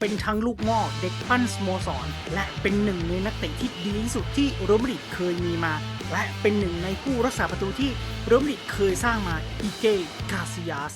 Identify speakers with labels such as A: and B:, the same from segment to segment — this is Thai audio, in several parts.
A: เป็นทั้งลูกหม้อเด็กปั้นสโมสร และเป็นหนึ่งในนักเตะที่ดีที่สุดที่โรอัลมริดเคยมีมา และเป็นหนึ่งในผู้รักษาประตูที่โรอัลมริดเคยสร้างมาอีเกกาซิยาส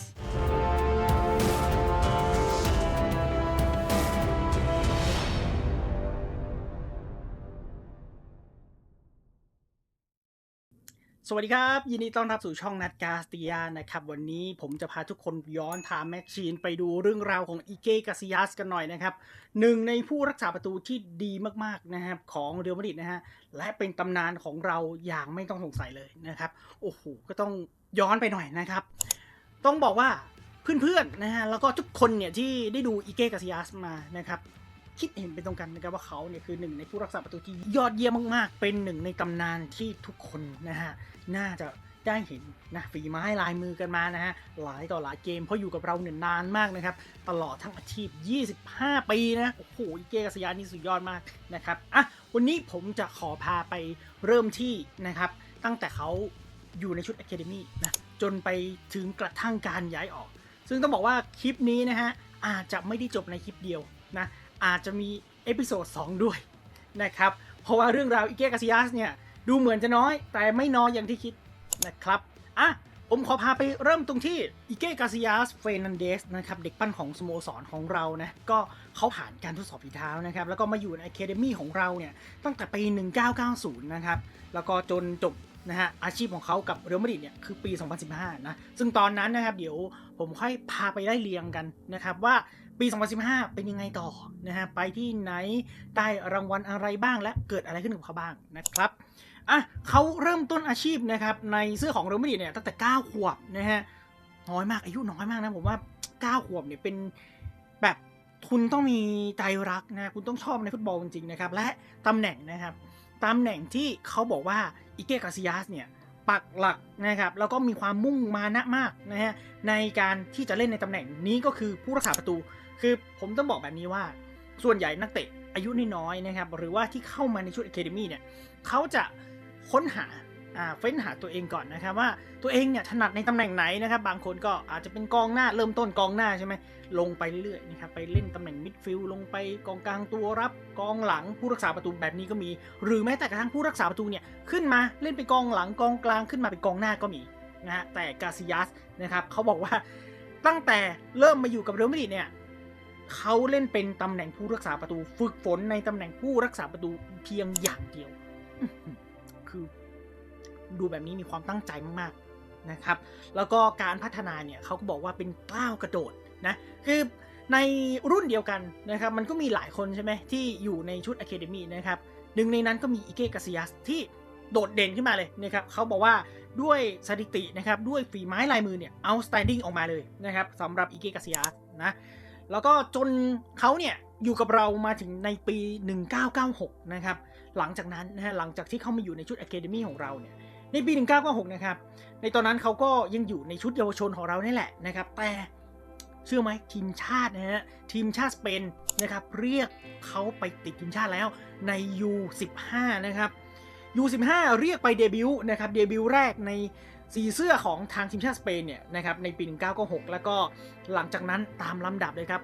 A: สวัสดีครับ ยินดีต้อนรับสู่ช่องนัดกาสติยานะครับ วันนี้ผมจะพาทุกคนย้อนไทม์แมชชีนไปดูเรื่องราวของอีเกกาซิยัสกันหน่อยนะครับหนึ่งในผู้รักษาประตูที่ดีมากๆนะครับของเรอัลมาดริดนะฮะและเป็นตำนานของเราอย่างไม่ต้องสงสัยเลยนะครับ โอ้โหก็ต้องย้อนไปหน่อยนะครับ ต้องบอกว่าเพื่อนๆนะฮะแล้วก็ทุกคนเนี่ยที่ได้ดูอีเกกาซิยัสมานะครับ คิดเห็นเป็นตรงกันนะครับว่าเขาเนี่ยคือหนึ่งในผู้รักษาประตูที่ยอดเยี่ยมมากๆ เป็นหนึ่งในตำนานที่ทุกคนนะฮะน่าจะได้เห็นนะฝีไม้ลายมือกันมานะฮะหลายต่อหลายเกมเพราะอยู่กับเราเนี่ยนานมากนะครับตลอดทั้งอาชีพ 25 ปีนะโอ้โหอีเกกัสยานี่สุดยอดมากนะครับอะวันนี้ผมจะขอพาไปเริ่มที่นะครับตั้งแต่เขาอยู่ในชุด Academy นะจนไปถึงกระทั่งการย้ายออก ซึ่งต้องบอกว่าคลิปนี้นะฮะอาจจะไม่ได้จบในคลิปเดียวนะ อาจจะมีเอพิโซด2ด้วยนะครับ เพราะว่าเรื่องราวอิเกกาซิยัสเนี่ย ดูเหมือนจะน้อยแต่ไม่น้อยอย่างที่คิดนะครับ อะ ผมขอพาไปเริ่มตรงที่อิเกกาซิยัสเฟรนันเดสนะครับ เด็กปั้นของสโมสรของเรานะ ก็เขาผ่านการทดสอบฝีเท้านะครับ แล้วก็มาอยู่ในอะคาเดมี่ของเราเนี่ย ตั้งแต่ปี 1990 นะครับ แล้วก็จนจบ นะฮะอาชีพของเขากับเรอัลมาดริดเนี่ยคือปี 2015 นะ ซึ่งตอนนั้นนะครับเดี๋ยวผมค่อยพาไปได้เรียงกันนะครับว่าปี 2015 เป็นยังไงต่อนะฮะไปที่ไหนได้รางวัลอะไรบ้างและเกิดอะไรขึ้นกับเขาบ้างนะครับอะเขาเริ่มต้นอาชีพนะครับในเสื้อของเรอัลมาดริดเนี่ยตั้งแต่ 9 ขวบนะฮะน้อยมากอายุน้อยมากนะผมว่า 9 ขวบเนี่ยเป็นแบบคุณต้องมีใจรักนะคุณต้องชอบในฟุตบอลจริงๆนะครับและตำแหน่งนะครับ ตำแหน่งที่เขาบอกว่าอิเกะกาซิยัสเนี่ยปักหลักนะครับแล้วก็มีความมุ่งมานะมากนะฮะในการที่จะเล่นในตำแหน่งนี้ก็คือผู้รักษาประตู คือผมต้องบอกแบบนี้ว่า ส่วนใหญ่นักเตะอายุน้อยๆนะครับหรือว่าที่เข้ามาในชุดอะคาเดมี่เนี่ยเขาจะค้นหา เฟ้นหาตัวเองก่อนนะครับว่าตัวเองเนี่ยถนัดในตำแหน่งไหนนะครับ บางคนก็อาจจะเป็นกองหน้าเริ่มต้นกองหน้าใช่ไหมลงไปเรื่อยๆนะครับไปเล่นตำแหน่งมิดฟิลด์ลงไปกองกลางตัวรับกองหลังผู้รักษาประตูแบบนี้ก็มี หรือแม้แต่กระทั่งผู้รักษาประตูเนี่ยขึ้นมาเล่นไปกองหลังกองกลางขึ้นมาเป็นกองหน้าก็มีนะฮะแต่กาซิยัสนะครับเขาบอกว่าตั้งแต่เริ่มมาอยู่กับเรอัลมาดริดเนี่ยเขาเล่นเป็นตำแหน่งผู้รักษาประตู ฝึกฝนในตำแหน่งผู้รักษาประตูเพียงอย่างเดียว คือ ดูแบบนี้มีความตั้งใจมากๆนะครับ แล้วก็การพัฒนาเนี่ยเขาก็บอกว่าเป็นก้าวกระโดดนะคือในรุ่นเดียวกันนะครับ มันก็มีหลายคนใช่ไหมที่อยู่ในชุดอะเคเดมีนะครับหนึ่งในนั้นก็มีอิเกกาซิยัสที่โดดเด่นขึ้นมาเลยนะครับเขาบอกว่าด้วยสถิตินะครับ ด้วยฝีไม้ลายมือเนี่ย outstanding ออกมาเลยนะครับสำหรับอิเกกาซิยัสนะแล้วก็จนเขาเนี่ยอยู่กับเรามาถึงในปี 1996 นะครับ หลังจากนั้นนะฮะหลังจากที่เขามาอยู่ในชุดอะเคเดมีของเราเนี่ย ในปี 1996 นะครับ ในตอนนั้นเขาก็ยังอยู่ในชุดเยาวชนของเรานี่แหละนะครับ แต่เชื่อไหมทีมชาตินะฮะทีมชาติสเปนนะครับเรียกเขาไปติดทีมชาติแล้วใน U15 นะครับ U15 เรียกไปเดบิวต์นะครับเดบิวต์แรกในสีเสื้อของทางทีมชาติสเปนเนี่ยนะครับในปี 1996 แล้วก็หลังจากนั้นตามลำดับเลยครับ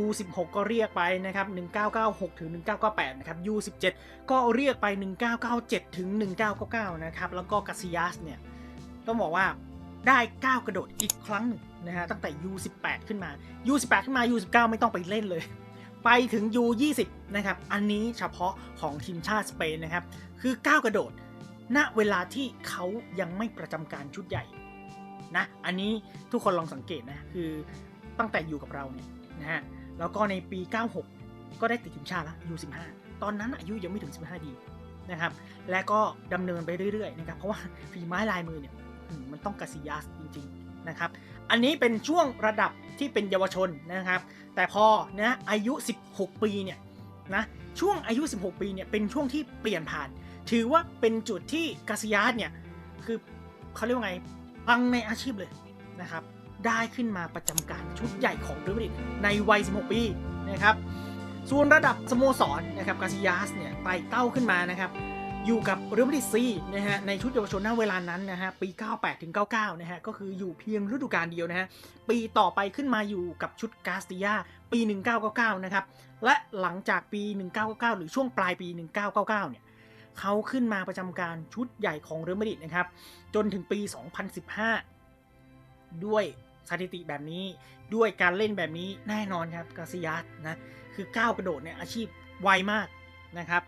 A: U16 ก็เรียกไปนะครับ 1996 ถึง 1998 นะครับ U17 ก็เรียกไป 1997 ถึง 1999 นะครับ แล้วก็กาซิยัสเนี่ย ต้องบอกว่าได้ก้าวกระโดดอีกครั้งหนึ่งนะฮะ ตั้งแต่ U18 ขึ้นมา U18 ขึ้นมา U19 ไม่ต้องไปเล่นเลย ไปถึง U20 นะครับ อันนี้เฉพาะของทีมชาติสเปนนะครับ คือก้าวกระโดด ณ เวลาที่เขายังไม่ประจำการชุดใหญ่นะ อันนี้ทุกคนลองสังเกตนะ คือตั้งแต่อยู่กับเราเนี่ย นะฮะ แล้วก็ในปี 96 ก็ได้ติดทีมชาติแล้ว U15 ตอนนั้นอายุยังไม่ถึง 15 ดีนะครับ และก็ดำเนินไปเรื่อยๆนะครับ เพราะว่าฝีไม้ลายมือเนี่ยมันต้องกาซิยัสจริงๆนะครับ อันนี้เป็นช่วงระดับที่เป็นเยาวชนนะครับ แต่พอนะอายุ 16 ปีเนี่ยนะช่วงอายุ 16 ปีเนี่ยเป็นช่วงที่เปลี่ยนผ่าน ถือว่าเป็นจุดที่กาซิยัสเนี่ยคือเขาเรียกว่าไงปังในอาชีพเลยนะครับ ได้ขึ้นมาประจำการชุดใหญ่ของเรอัลมาดริดในวัย 16 ปีนะครับ ส่วนระดับสโมสรนะครับกาซิยัสเนี่ยไต่เต้าขึ้นมานะครับ อยู่กับเรอัลมาดริดซีนะฮะในชุดเยาวชนณเวลานั้นนะฮะปี 98ถึง99 นะฮะก็คืออยู่เพียงฤดูกาลเดียวนะฮะปีต่อไปขึ้นมาอยู่กับชุดกาสติยาปี 1999 นะครับ และหลังจากปี 1999 หรือช่วงปลายปี 1999 เนี่ยเขาขึ้นมาประจำการชุดใหญ่ของเรอัลมาดริดนะครับ จนถึงปี 2015 ด้วย สถิติแบบนี้ด้วยการเล่นแบบนี้แน่นอนครับกาซิยัสนะคือก้าวกระโดดเนี่ยอาชีพไวมากนะครับ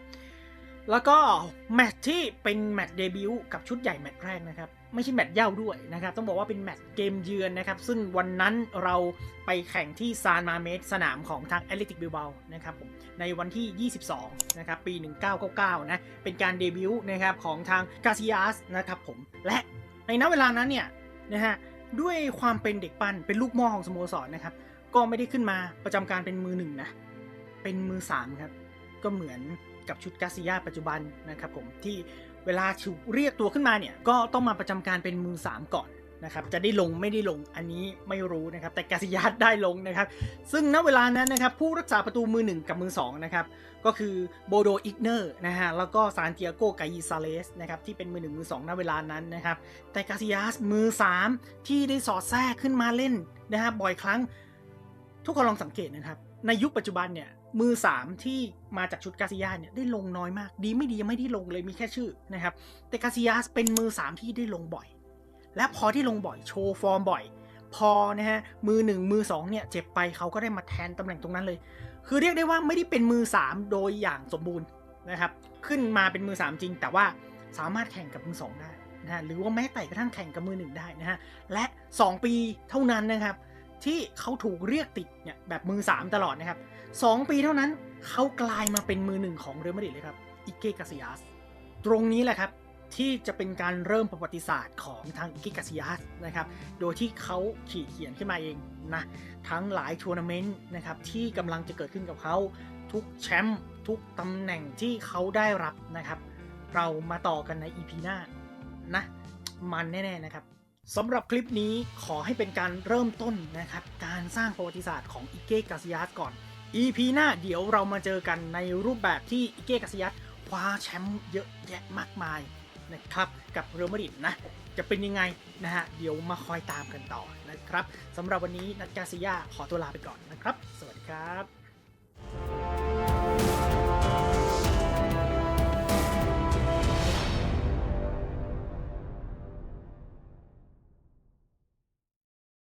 A: แล้วก็แมตช์ที่เป็นแมตช์เดบิวต์กับชุดใหญ่แมตช์แรกนะครับไม่ใช่แมตช์เย่าด้วยนะครับต้องบอกว่าเป็นแมตช์เกมเยือนนะครับ ซึ่งวันนั้นเราไปแข่งที่ซานมาเมสสนามของทางแอตเลติกบิลเบานะครับผมในวันที่ 22 นะครับ ปี 1999 นะ เป็นการเดบิวต์นะครับของทางกาซิยัสนะครับผม และในณเวลานั้นเนี่ยนะฮะ ด้วยความเป็นเด็กปั้นเป็นลูกม่อของสโมสรนะครับ ก็ไม่ได้ขึ้นมาประจำการเป็นมือหนึ่งนะ เป็นมือสามครับ ก็เหมือนกับชุดกาซิยาปัจจุบันนะครับผมที่เวลาถูกเรียกตัวขึ้นมาเนี่ย ก็ต้องมาประจำการเป็นมือสามก่อน นะครับจะได้ลงไม่ได้ลงอันนี้ไม่รู้นะครับ แต่กาซิยาได้ลงนะครับ ซึ่งณเวลานั้นนะครับผู้รักษาประตูมือหนึ่งกับมือสองนะครับก็คือโบโดอิกเนอร์นะฮะแล้วก็ซานเตียโกกายิซาเลสนะครับที่เป็นมือหนึ่งมือสองณเวลานั้นนะครับแต่กาซิยัสมือ 3 ที่ได้สอดแทรกขึ้นมาเล่นนะครับบ่อยครั้ง ทุกคนลองสังเกตนะครับ ในยุคปัจจุบันเนี่ยมือ 3 ที่มาจากชุดกาซิยาเนี่ยได้ลงน้อยมาก ดีไม่ดียังไม่ได้ลงเลยมีแค่ชื่อนะครับแต่กาซิยัสเป็นมือ 3 ที่ได้ลงบ่อย และพอที่ลงบ่อยโชว์ฟอร์มบ่อย พอนะฮะมือ1มือ2เนี่ยเจ็บไปเขาก็ได้มาแทนตำแหน่งตรงนั้นเลย คือเรียกได้ว่าไม่ได้เป็นมือ 3 โดยอย่างสมบูรณ์นะครับขึ้นมาเป็นมือ 3 จริง แต่ว่าสามารถแข่งกับมือ 2 ได้นะฮะหรือว่าแม้แต่กระทั่งแข่งกับมือ1ได้นะฮะและ 2 ปีเท่านั้นนะครับที่เขาถูกเรียกติดเนี่ยแบบมือ 3 ตลอดนะครับ 2 ปีเท่านั้นเขากลายมาเป็นมือหนึ่งของเรอัลมาดริดเลยครับอิเกกาซิยัสตรงนี้แหละครับ ที่จะเป็นการเริ่มประวัติศาสตร์ของทางอิเกกาซิยัสนะครับ โดยที่เขาขีดเขียนขึ้นมาเองนะทั้งหลายทัวร์นาเมนต์นะครับที่กำลังจะเกิดขึ้นกับเขาทุกแชมป์ทุกตำแหน่งที่เขาได้รับนะครับ เรามาต่อกันใน EP หน้านะมันแน่ ๆ นะครับสำหรับคลิปนี้ขอให้เป็นการเริ่มต้นนะครับ การสร้างประวัติศาสตร์ของอิเกกาซิยัสก่อน EP หน้าเดี๋ยวเรามาเจอกันในรูปแบบที่อิเกกาซิยัสคว้าแชมป์เยอะแยะมากมาย นะครับกับเรอัลมาดริดนะจะเป็นยังไงนะฮะเดี๋ยวมาคอยตามกันต่อนะครับสำหรับวันนี้นัดกาซิยาขอตัวลาไปก่อนนะครับ สวัสดีครับ